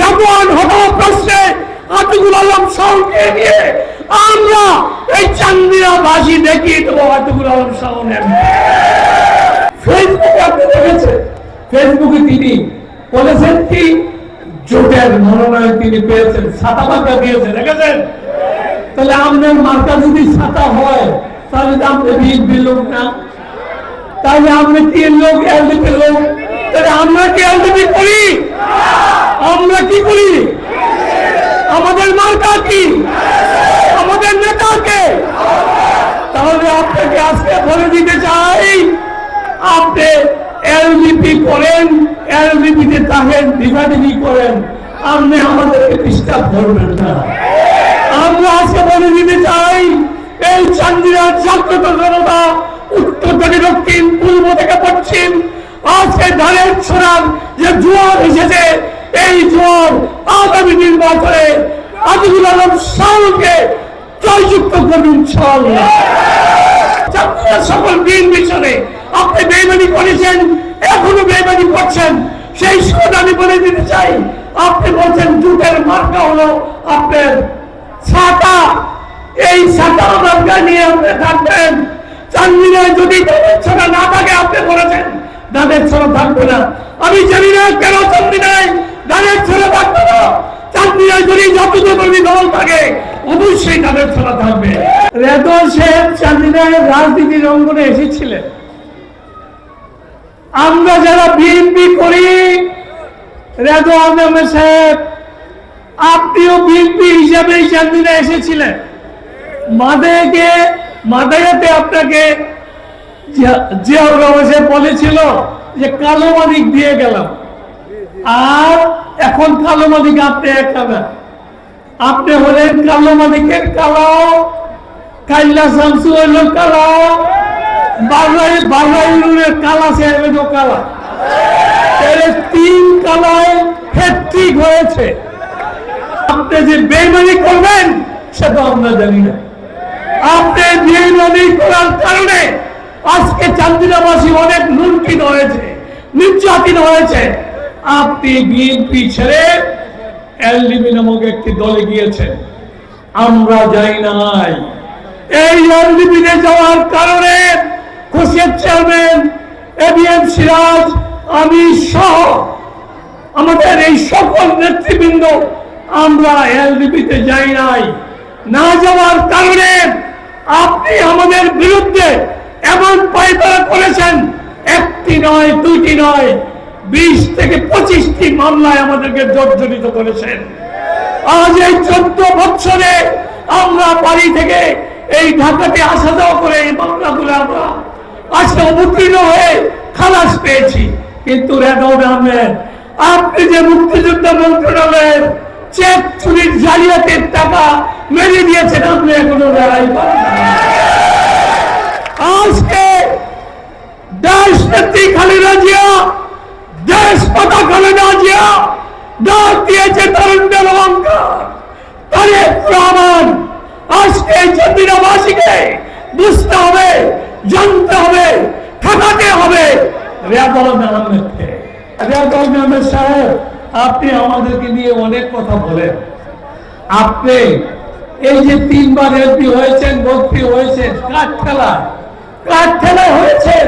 রেবন হঠাৎ প্রশ্নে আতিকুল আলম শাহকে নিয়ে আমরা এই চান্দিনা বাসী দেখিয়ে দেবো আতিকুল আলম শাহ ফেসবুকে আপনি দেখেছেন ফেসবুকে তিনি বলেছেন কি, জোটের মনোনয়ন তিনি পেয়েছেন, ছাতা মার্কা দিয়েছেন, দেখেছেন? তাহলে আপনার মার্কা যদি ছাতা হয়, তাহলে তো আপনি বিএনপি লোক না। তাহলে আমরা তিন লোক এলডিপি লোক? আমরা কি এলডিপি করি? আমরা কি করি? আমাদের মার্কা কি? আমাদের নেতাকে তাহলে আপনাকে আজকে বলে দিতে চাই, আপনি এলডিপি করেন এলডিপিতে থাকেন ডিভাইডিপি করেন। আপনি আমাদেরকে ডিস্টার্ব করবেন না। আমরা আজকে বলে দিতে চাই, এই চান্দিরার জাগ্রত জনতা উত্তর থেকে দক্ষিণ, পূর্ব থেকে পশ্চিম আজকে ধানের ছোড়ার যে জোয়ার এসেছে, এই জোয়ার আগামী নির্বাচনে আদিবুল আলম শাহকে জয়যুক্ত করবেন সকল দিন মিশনে আপনি বেইমানি করেছেন, এখনও বেইমানি করছেন, সেই সুদ আমি বলে দিতে চাই, আপনি বলছেন জুটের মার্কা হলো আপনার ছাতা। এই ছাতা মার্কা নিয়ে আপনি থাকবেন। চান্দিনায় যদি দাঁড়ের ছড়া না থাকে আপনি বলেছেন দাঁড়ের ছড়া থাকবে না। আমি জানি না কেন চান্দিনায় দাঁড়ের ছড়া থাকবে না। চান্দিনায় যদি যতজন কর্মী দল থাকে, অবশ্যই তাদের ছড়া থাকবে। রেদল সাহেব চান্দিনায় রাজনীতির অঙ্গনে এসেছিলেন। আমরা যারা বিএনপি করি, রেদল আহমেদ সাহেব, আপনিও বিএনপি হিসাবে চান্দিনা এসেছিলেন। মাদায়াকে, মাদায়াতে আপনাকে জিয়া- জিয়াউর রহমান বলেছিল যে কালো মালিক দিয়ে গেলাম। আর এখন কালো মালিক আপনি একটা না। আপনি হলেন কালো মালিকের কালাও কাইল্লা শামসু হইল কালাও বাংলাই বাংলাইনের কালা, সাহেবেরও কালা। তিন কালায় হয়েছে। আপনি যে বেইমানি করবেন, সেটা আমরা জানি না। আপনি বেইমানি করার কারণে আজকে চান্দিনাবাসী অনেক লুণ্ঠিত নির্যাতিত হয়েছে। আপনি বিএনপি ছেড়ে এলডিবি নামক একটি দলে গিয়েছেন। আমরা যাই নাই। এই এলডিবিতে যাওয়ার কারণে খুশির চেয়ারম্যান এবিএম সিরাজ, আমি সহ আমাদের এই সকল নেতৃবৃন্দ আমরা এলডিপিতে যাই নাই। না যাওয়ার কারণে আপনি আমাদের বিরুদ্ধে এমন পায়তারা করেছেন একটি নয়, দুইটি নয়, বিশ থেকে পঁচিশটি মামলায় আমাদেরকে জর্জরিত করেছেন। আজ এই চোদ্দ বছরে আমরা বাড়ি থেকে এই ঢাকাতে আসা যাওয়া করে এই মামলাগুলো আমরা আজকে অবতীর্ণ হয়ে খালাস পেয়েছি। কিন্তু আপনি যে মুক্তিযুদ্ধ মন্ত্রণালয়ের চেক চুরির জালিয়াতের টাকা মেরে দিয়েছেন, আপনি এখনও পান আজকে দেশ নেত্রী খালেদা জিয়া, দেশ পাতা খালেদা জিয়া ডাক দিয়েছে তরুণদের অহংকার তারেক রহমান আজকে চন্দিরাবাসীকে বুঝতে হবে, জানতে হবে, ঠকাতে হবে। রেয়াদল আহমেদকে রেয়াদল আহমেদ সাহেব, আপনি আমাদেরকে নিয়ে অনেক কথা বলেন। আপনি এই যে তিনবার এমপি হয়েছেন মন্ত্রী হয়েছেন কাঠ খেলা কাঠ খেলায় হয়েছেন?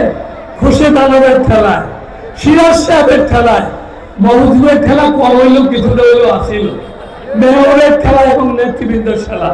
খুশিদ আলমের খেলায়, সিরাজ সাহেবের খেলায় মহজুবের খেলা কম হইল কিছুটা হইলেও আসিল। মেয়রের খেলা এবং নেতৃবৃন্দের খেলা।